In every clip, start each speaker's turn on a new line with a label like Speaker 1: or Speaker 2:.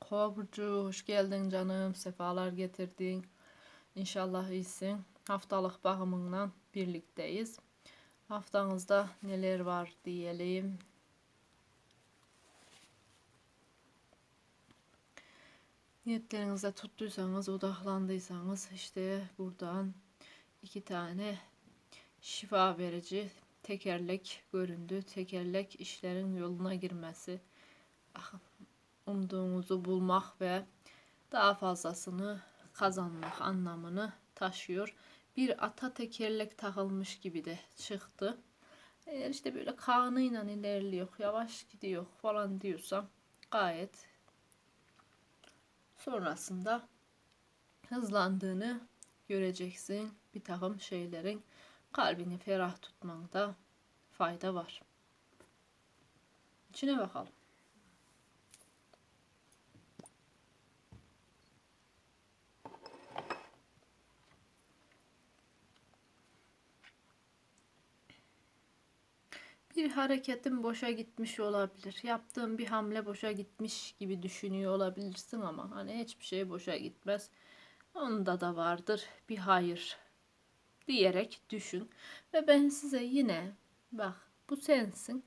Speaker 1: Kova Burcu hoş geldin canım. Sefalar getirdin. İnşallah iyisin. Haftalık bakımından birlikteyiz. Haftanızda neler var diyelim. Niyetlerinize tuttuysanız, odaklandıysanız işte buradan iki tane şifa verici tekerlek göründü. Tekerlek işlerin yoluna girmesi, umduğunuzu bulmak ve daha fazlasını kazanmak anlamını taşıyor. Bir ata tekerlek takılmış gibi de çıktı. Eğer işte böyle kanıyla ilerliyor, yavaş gidiyor falan diyorsam gayet sonrasında hızlandığını göreceksin. Bir takım şeylerin kalbini ferah tutmanda fayda var. İçine bakalım. Bir hareketin boşa gitmiş olabilir. Yaptığın bir hamle boşa gitmiş gibi düşünüyor olabilirsin ama hani hiçbir şey boşa gitmez. Onda da vardır bir hayır diyerek düşün. Ve ben size yine bak bu sensin.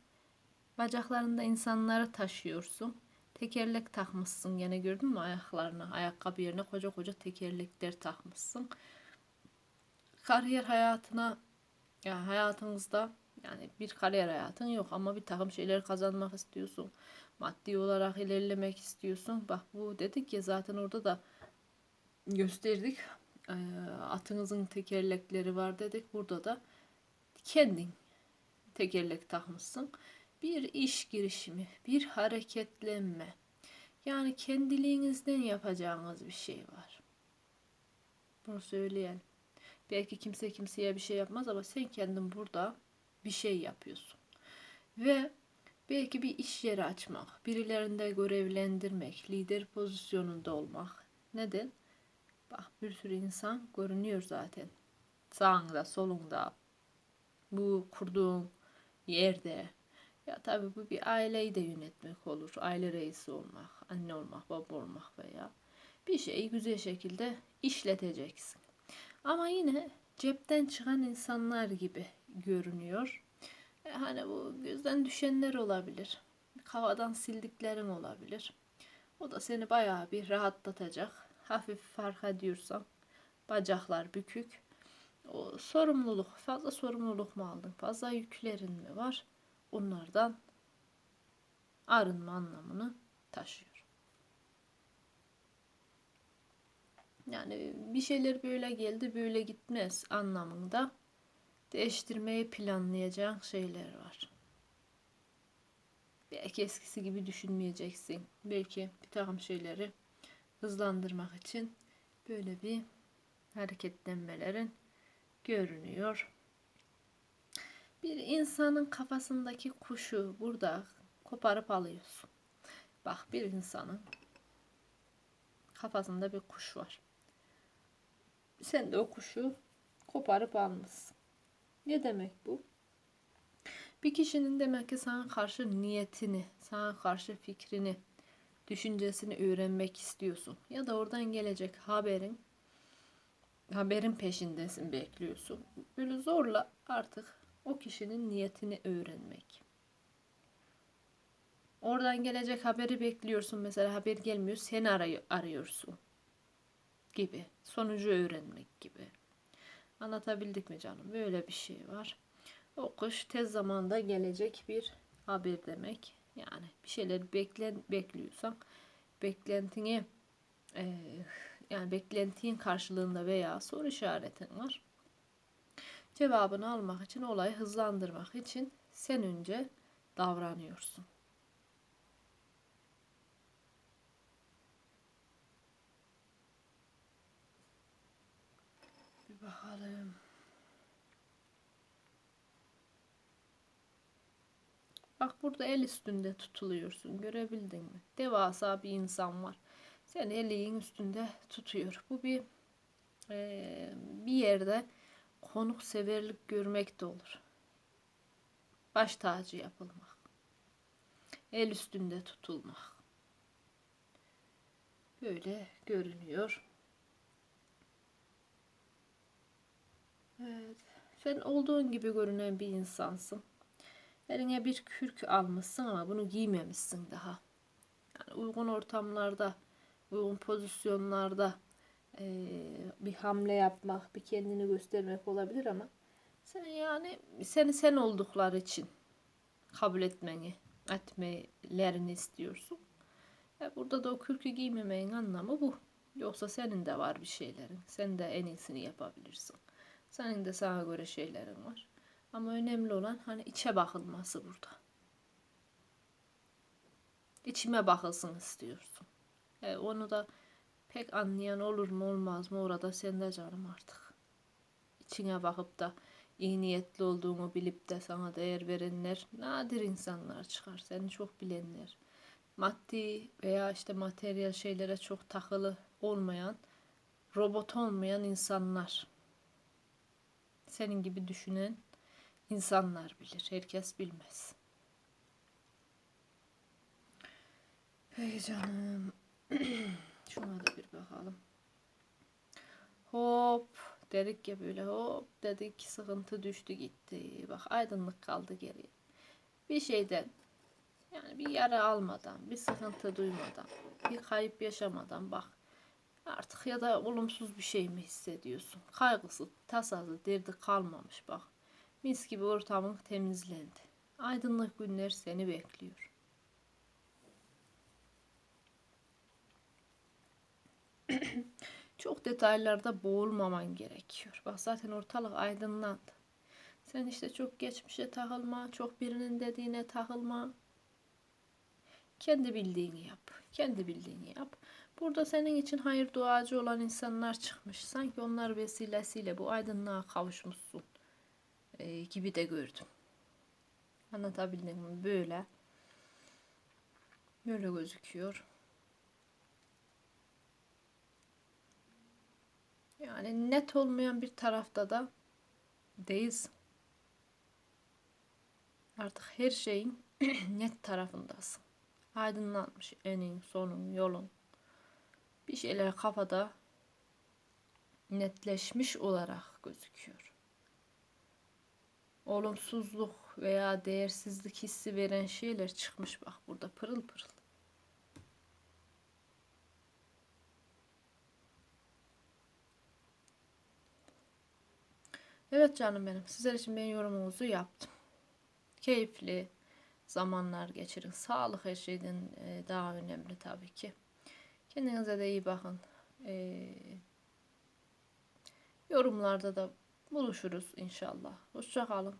Speaker 1: Bacaklarında insanları taşıyorsun. Tekerlek takmışsın gene gördün mü ayaklarına? Ayakkabı yerine koca koca tekerlekler takmışsın. Kariyer hayatına ya hayatınızda yani bir kariyer hayatın yok ama bir takım şeyler kazanmak istiyorsun. Maddi olarak ilerlemek istiyorsun. Bak bu dedik ya zaten orada da gösterdik. E, atınızın tekerlekleri var dedik. Burada da kendin tekerlek takmışsın. Bir iş girişimi, bir hareketlenme. Yani kendiliğinizden yapacağınız bir şey var. Bunu söyleyelim. Belki kimse kimseye bir şey yapmaz ama sen kendin burada bir şey yapıyorsun. Ve belki bir iş yeri açmak, birilerinde görevlendirmek, lider pozisyonunda olmak. Neden? Bak bir sürü insan görünüyor zaten. Sağında, solunda, bu kurduğun yerde. Ya tabii bu bir aileyi de yönetmek olur. Aile reisi olmak, anne olmak, baba olmak veya bir şeyi güzel şekilde işleteceksin. Ama yine cepten çıkan insanlar gibi görünüyor. E, hani bu gözden düşenler olabilir. Havadan sildiklerin olabilir. O da seni bayağı bir rahatlatacak. Hafif fark ediyorsan bacaklar bükük. O sorumluluk, fazla sorumluluk mu aldın? Fazla yüklerin mi var? Onlardan arınma anlamını taşıyor. Yani bir şeyler böyle geldi böyle gitmez anlamında değiştirmeyi planlayacağın şeyler var. Belki eskisi gibi düşünmeyeceksin. Belki bir takım şeyleri hızlandırmak için böyle bir hareketlenmelerin görünüyor. Bir insanın kafasındaki kuşu burada koparıp alıyorsun. Bak bir insanın kafasında bir kuş var. Sen de o kuşu koparıp almışsın. Ne demek bu? Bir kişinin demek ki sana karşı niyetini, sana karşı fikrini, düşüncesini öğrenmek istiyorsun. Ya da oradan gelecek haberin, haberin peşindesin, bekliyorsun. Böyle zorla artık o kişinin niyetini öğrenmek. Oradan gelecek haberi bekliyorsun. Mesela haber gelmiyor, seni aray arıyorsun gibi. Sonucu öğrenmek gibi. Anlatabildik mi canım? Böyle bir şey var. O kuş tez zamanda gelecek bir haber demek. Yani bir şeyler beklen, bekliyorsan beklentini e, yani beklentin karşılığında veya soru işaretin var. Cevabını almak için, olayı hızlandırmak için sen önce davranıyorsun. Bakalım. Bak burada el üstünde tutuluyorsun. Görebildin mi? Devasa bir insan var. Sen elin üstünde tutuyor. Bu bir e, bir yerde konuk severlik görmek de olur. Baş tacı yapılmak. El üstünde tutulmak. Böyle görünüyor. Sen olduğun gibi görünen bir insansın. Eline bir kürk almışsın ama bunu giymemişsin daha. Yani uygun ortamlarda, uygun pozisyonlarda eee, bir hamle yapmak, bir kendini göstermek olabilir ama sen yani seni sen oldukları için kabul etmeni, etmelerini istiyorsun. E burada da o kürkü giymemenin anlamı bu. Yoksa senin de var bir şeylerin. Sen de en iyisini yapabilirsin. Senin de sana göre şeylerin var. Ama önemli olan hani içe bakılması burada. İçime bakılsın istiyorsun. E, onu da pek anlayan olur mu olmaz mı orada sende canım artık. İçine bakıp da iyi niyetli olduğunu bilip de sana değer verenler nadir insanlar çıkar. Seni çok bilenler. Maddi veya işte materyal şeylere çok takılı olmayan, robot olmayan insanlar. Senin gibi düşünen insanlar bilir. Herkes bilmez. Peki canım. Şuna da bir bakalım. Hop dedik ya böyle hop dedik sıkıntı düştü gitti. Bak aydınlık kaldı geriye. Bir şeyden yani bir yara almadan, bir sıkıntı duymadan, bir kayıp yaşamadan bak artık ya da olumsuz bir şey mi hissediyorsun? Kaygısı, tasası, derdi kalmamış bak. Mis gibi ortamın temizlendi. Aydınlık günler seni bekliyor. Çok detaylarda boğulmaman gerekiyor. Bak zaten ortalık aydınlandı. Sen işte çok geçmişe takılma, çok birinin dediğine takılma. Kendi bildiğini yap. Kendi bildiğini yap. Burada senin için hayır duacı olan insanlar çıkmış. Sanki onlar vesilesiyle bu aydınlığa kavuşmuşsun e, gibi de gördüm. Anlatabildim mi? Böyle. Böyle gözüküyor. Yani net olmayan bir tarafta da değilsin. Artık her şeyin net tarafındasın. Aydınlanmış enin, sonun, yolun. Bir şeyler kafada netleşmiş olarak gözüküyor. Olumsuzluk veya değersizlik hissi veren şeyler çıkmış bak burada pırıl pırıl. Evet canım benim. Sizler için ben yorumunuzu yaptım. Keyifli zamanlar geçirin. Sağlık her şeyden e, daha önemli tabii ki. Kendinize de iyi bakın. Ee, yorumlarda da buluşuruz inşallah. Hoşçakalın.